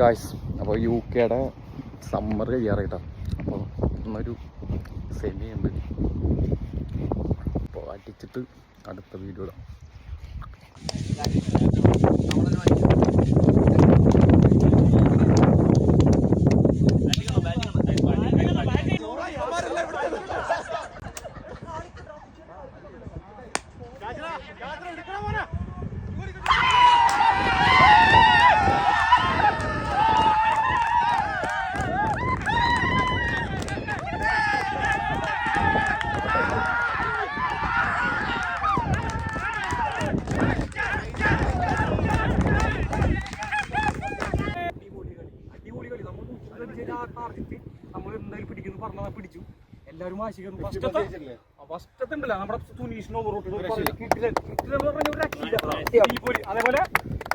Guys അപ്പോൾ U കെയുടെ summer കഴിയാറായിട്ടാണ് അപ്പോൾ ഇന്നൊരു സെമിയുണ്ട് അപ്പോൾ അടിച്ചിട്ട് അടുത്ത വീഡിയോ ഇടാം അടിപൊളി കളി നമ്മൾ നമ്മൾ എന്തായാലും പിടിക്കുന്നു പറഞ്ഞാൽ പിടിച്ചു. എല്ലാവരും വാശിക്കുന്നു ഫസ്റ്റത്തെ ഉണ്ടല്ല. നമ്മുടെ സുനീഷിന് അതേപോലെ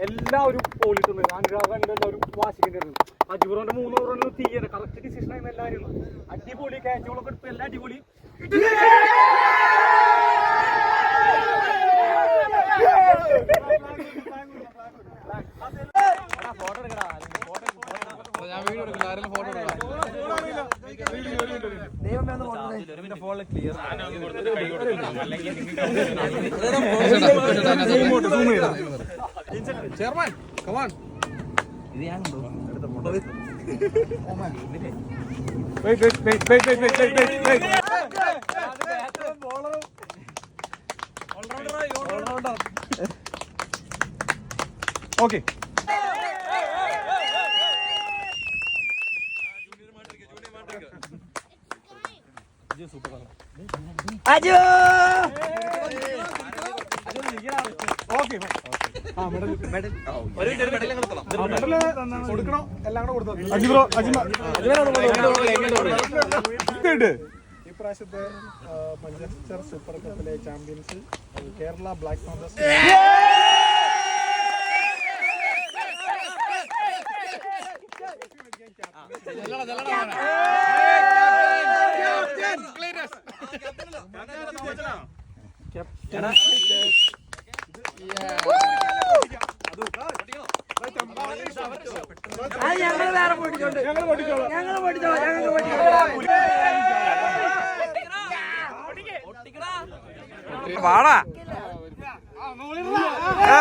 എല്ലാവരും പോളിട്ടുണ്ട് അനുരാഗാണ്ട് എല്ലാവരും വാശിക്കുന്നുണ്ട് അജിബുറിന്റെ മൂന്ന് ഓവറിന് തീയാണ് കറക്റ്റ് ഡിസിഷൻ ആയിരുന്നു എല്ലാവരും അടിപൊളി. ക്യാച്ചുകളൊക്കെ എടുത്ത് എല്ലാ അടിപൊളി. ഓക്കെ. അജു! ഓക്കെ കൊടുക്കണോ എല്ലാം കൂടെ അജി ബ്രോ ഇപ്രാവശ്യത്തെ മഞ്ചസ്റ്റർ സൂപ്പർ കപ്പിലെ ചാമ്പ്യൻസ് കേരള ബ്ലാക്ക് ഫൗണ്ടേഴ്സ് അത് ഞങ്ങൾ വേറെ പൊട്ടിച്ചോണ്ട്. ഞങ്ങൾ പൊട്ടിച്ചോളാം. ഞങ്ങൾ പൊട്ടിച്ചോളാം ഞങ്ങൾ പൊട്ടിച്ചോളാം. വാടാ. ആ